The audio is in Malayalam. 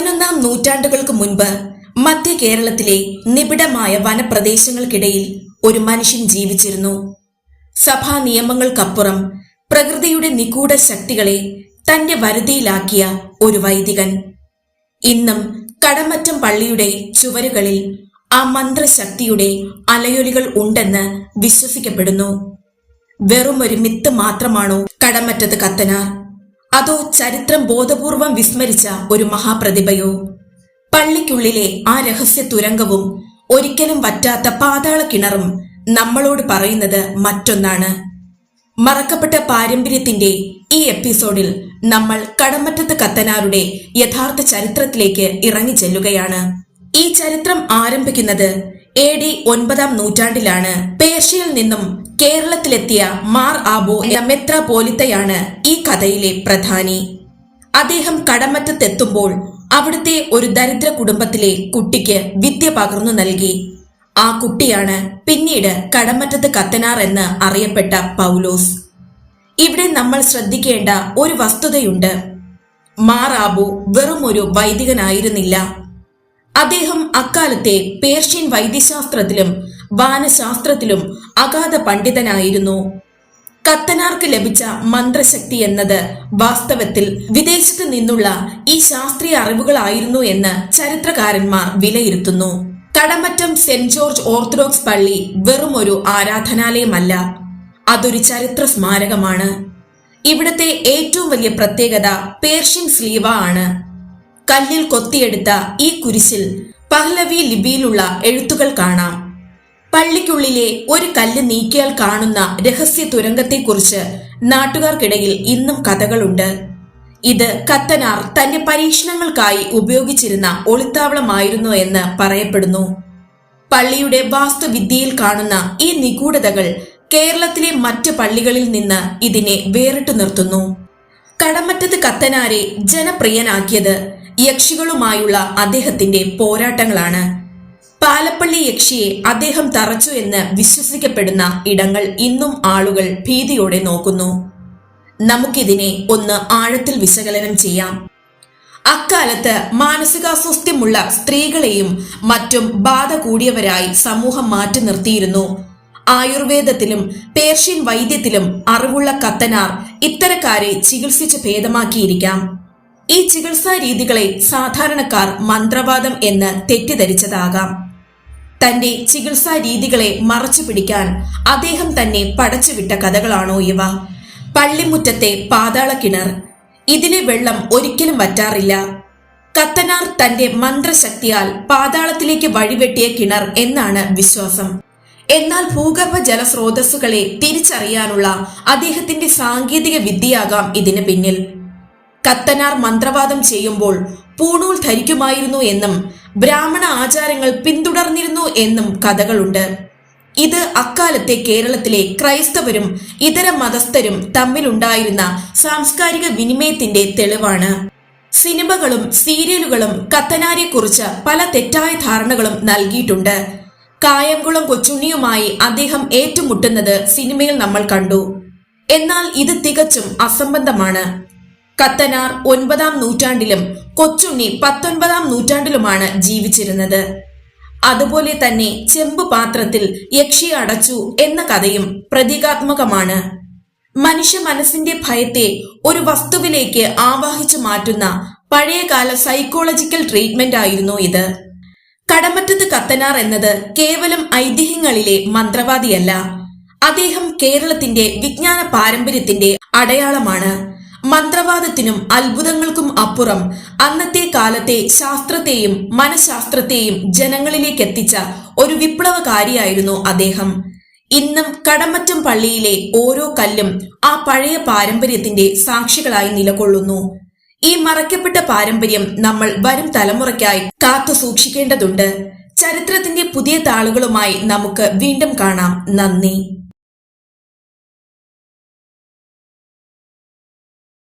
പതിനൊന്നാം നൂറ്റാണ്ടുകൾക്ക് മുൻപ് മധ്യ കേരളത്തിലെ നിബിഡമായ വനപ്രദേശങ്ങൾക്കിടയിൽ ഒരു മനുഷ്യൻ ജീവിച്ചിരുന്നു. സഭാ നിയമങ്ങൾക്കപ്പുറം പ്രകൃതിയുടെ നിഗൂഢ ശക്തികളെ തന്റെ വരുതിയിലാക്കിയ ഒരു വൈദികൻ. ഇന്നും കടമറ്റം പള്ളിയുടെ ചുവരുകളിൽ ആ മന്ത്രശക്തിയുടെ അലയൊലികൾ ഉണ്ടെന്ന് വിശ്വസിക്കപ്പെടുന്നു. വെറും മിത്ത് മാത്രമാണോ കടമറ്റത്ത് കത്തനാർ? അതോ ചരിത്രം ബോധപൂർവം വിസ്മരിച്ച ഒരു മഹാപ്രതിഭയോ? പള്ളിക്കുള്ളിലെ ആ രഹസ്യ തുരങ്കവും ഒരിക്കലും വറ്റാത്ത പാതാള കിണറും നമ്മളോട് പറയുന്നത് മറ്റൊന്നാണ്. മറക്കപ്പെട്ട പാരമ്പര്യത്തിന്റെ ഈ എപ്പിസോഡിൽ നമ്മൾ കടമറ്റത്ത് കത്തനാരുടെ യഥാർത്ഥ ചരിത്രത്തിലേക്ക് ഇറങ്ങി ചെല്ലുകയാണ് ഈ ചരിത്രം ആരംഭിക്കുന്നത് എ ഡി ഒൻപതാം നൂറ്റാണ്ടിലാണ് പേർഷ്യയിൽ നിന്നും കേരളത്തിലെത്തിയ മാർ ആബോ എന്ന മെത്രാപോലിത്തയാണ് ഈ കഥയിലെ പ്രധാനി. അദ്ദേഹം കടമറ്റത്തെത്തുമ്പോൾ അവിടുത്തെ ഒരു ദരിദ്ര കുടുംബത്തിലെ കുട്ടിക്ക് വിദ്യ പകർന്നു നൽകി. ആ കുട്ടിയാണ് പിന്നീട് കടമറ്റത്ത് കത്തനാർ എന്ന് അറിയപ്പെട്ട പൗലോസ്. ഇവിടെ നമ്മൾ ശ്രദ്ധിക്കേണ്ട ഒരു വസ്തുതയുണ്ട്. മാറാബു വെറും ഒരു വൈദികനായിരുന്നില്ല. അദ്ദേഹം അക്കാലത്തെ പേർഷ്യൻ വൈദ്യശാസ്ത്രത്തിലും വാനശാസ്ത്രത്തിലും അഗാധ പണ്ഡിതനായിരുന്നു. കത്തനാർക്ക് ലഭിച്ച മന്ത്രശക്തി എന്നത് വാസ്തവത്തിൽ വിദേശത്ത് നിന്നുള്ള ഈ ശാസ്ത്രീയ അറിവുകളായിരുന്നു എന്ന് ചരിത്രകാരന്മാർ വിലയിരുത്തുന്നു. കടമറ്റം സെന്റ് ജോർജ് ഓർത്തഡോക്സ് പള്ളി വെറും ഒരു ആരാധനാലയമല്ല അതൊരു ചരിത്ര സ്മാരകമാണ്. ഇവിടത്തെ ഏറ്റവും വലിയ പ്രത്യേകത പേർഷ്യൻ സ്ലീവ ആണ്. കല്ലിൽ കൊത്തിയെടുത്ത ഈ കുരിശിൽ പഹ്ലവി ലിപിയിലുള്ള എഴുത്തുകൾ കാണാം. പള്ളിക്കുള്ളിലെ ഒരു കല്ല് നീക്കിയാൽ കാണുന്ന രഹസ്യ തുരങ്കത്തെക്കുറിച്ച് നാട്ടുകാർക്കിടയിൽ ഇന്നും കഥകളുണ്ട്. ഇത് കത്തനാർ തന്റെ പരീക്ഷണങ്ങൾക്കായി ഉപയോഗിച്ചിരുന്ന ഒളിത്താവളമായിരുന്നു എന്ന് പറയപ്പെടുന്നു. പള്ളിയുടെ വാസ്തുവിദ്യയിൽ കാണുന്ന ഈ നിഗൂഢതകൾ കേരളത്തിലെ മറ്റ് പള്ളികളിൽ നിന്ന് ഇതിനെ വേറിട്ടു നിർത്തുന്നു. കടമറ്റത്ത് കത്തനാരെ ജനപ്രിയനാക്കിയത് യക്ഷികളുമായുള്ള അദ്ദേഹത്തിന്റെ പോരാട്ടങ്ങളാണ്. പാലപ്പള്ളി യക്ഷിയെ അദ്ദേഹം തറച്ചു എന്ന് വിശ്വസിക്കപ്പെടുന്ന ഇടങ്ങൾ ഇന്നും ആളുകൾ ഭീതിയോടെ നോക്കുന്നു. നമുക്കിതിനെ ഒന്ന് ആഴത്തിൽ വിശകലനം ചെയ്യാം. അക്കാലത്ത് മാനസികാസ്വാസ്ഥ്യമുള്ള സ്ത്രീകളെയും മറ്റും ബാധ കൂടിയവരായി സമൂഹം മാറ്റി നിർത്തിയിരുന്നു. ആയുർവേദത്തിലും പേർഷ്യൻ വൈദ്യത്തിലും അറിവുള്ള കത്തനാർ ഇത്തരക്കാരെ ചികിത്സിച്ച് ഭേദമാക്കിയിരിക്കാം. ഈ ചികിത്സാ രീതികളെ സാധാരണക്കാർ മന്ത്രവാദം എന്ന് തെറ്റിദ്ധരിച്ചതാകാം. തന്റെ ചികിത്സാ രീതികളെ മറച്ചു പിടിക്കാൻ അദ്ദേഹം തന്നെ പടച്ചുവിട്ട കഥകളാണോ ഇവ. പള്ളിമുറ്റത്തെ പാതാള കിണർ. ഇതിലെ വെള്ളം ഒരിക്കലും വറ്റാറില്ല. കത്തനാർ തന്റെ മന്ത്രശക്തിയാൽ പാതാളത്തിലേക്ക് വഴിവെട്ടിയ കിണർ എന്നാണ് വിശ്വാസം. എന്നാൽ ഭൂഗർഭ ജലസ്രോതസ്സുകളെ തിരിച്ചറിയാനുള്ള അദ്ദേഹത്തിന്റെ സാങ്കേതിക വിദ്യയാകാം ഇതിന് പിന്നിൽ. കത്തനാർ മന്ത്രവാദം ചെയ്യുമ്പോൾ പൂണൂൽ ധരിക്കുമായിരുന്നു എന്നും ബ്രാഹ്മണ ആചാരങ്ങൾ പിന്തുടർന്നിരുന്നു എന്നും കഥകളുണ്ട്. ഇത് അക്കാലത്തെ കേരളത്തിലെ ക്രൈസ്തവരും ഇതര മതസ്ഥരും തമ്മിലുണ്ടായിരുന്ന സാംസ്കാരിക വിനിമയത്തിന്റെ തെളിവാണ്. സിനിമകളും സീരിയലുകളും കത്തനാരെക്കുറിച്ച് പല തെറ്റായ ധാരണകളും നൽകിയിട്ടുണ്ട്. കായംകുളം കൊച്ചുണ്ണിയുമായി അദ്ദേഹം ഏറ്റുമുട്ടുന്നത് സിനിമയിൽ നമ്മൾ കണ്ടു. എന്നാൽ ഇത് തികച്ചും അസംബന്ധമാണ്. കത്തനാർ ഒൻപതാം നൂറ്റാണ്ടിലും കൊച്ചുണ്ണി പത്തൊൻപതാം നൂറ്റാണ്ടിലുമാണ് ജീവിച്ചിരുന്നത്. അതുപോലെ തന്നെ ചെമ്പ് പാത്രത്തിൽ യക്ഷി അടച്ചു എന്ന കഥയും പ്രതീകാത്മകമാണ്. മനുഷ്യ മനസ്സിന്റെ ഭയത്തെ ഒരു വസ്തുവിലേക്ക് ആവാഹിച്ചു മാറ്റുന്ന പഴയകാല സൈക്കോളജിക്കൽ ട്രീറ്റ്മെന്റ് ആയിരുന്നു ഇത്. കടമറ്റത്ത് കത്തനാർ എന്നത് കേവലം ഐതിഹ്യങ്ങളിലെ മന്ത്രവാദിയല്ല. അദ്ദേഹം കേരളത്തിന്റെ വിജ്ഞാന പാരമ്പര്യത്തിന്റെ അടയാളമാണ്. മന്ത്രവാദത്തിനും അത്ഭുതങ്ങൾക്കും അപ്പുറം അന്നത്തെ കാലത്തെ ശാസ്ത്രത്തെയും മനഃശാസ്ത്രത്തെയും ജനങ്ങളിലേക്ക് എത്തിച്ച ഒരു വിപ്ലവകാരിയായിരുന്നു അദ്ദേഹം. ഇന്നും കടമറ്റം പള്ളിയിലെ ഓരോ കല്ലും ആ പഴയ പാരമ്പര്യത്തിന്റെ സാക്ഷികളായി നിലകൊള്ളുന്നു. ഈ മറയ്ക്കപ്പെട്ട പാരമ്പര്യം നമ്മൾ വരും തലമുറയ്ക്കായി കാത്തു സൂക്ഷിക്കേണ്ടതുണ്ട്. ചരിത്രത്തിന്റെ പുതിയ താളുകളുമായി നമുക്ക് വീണ്ടും കാണാം. നന്ദി.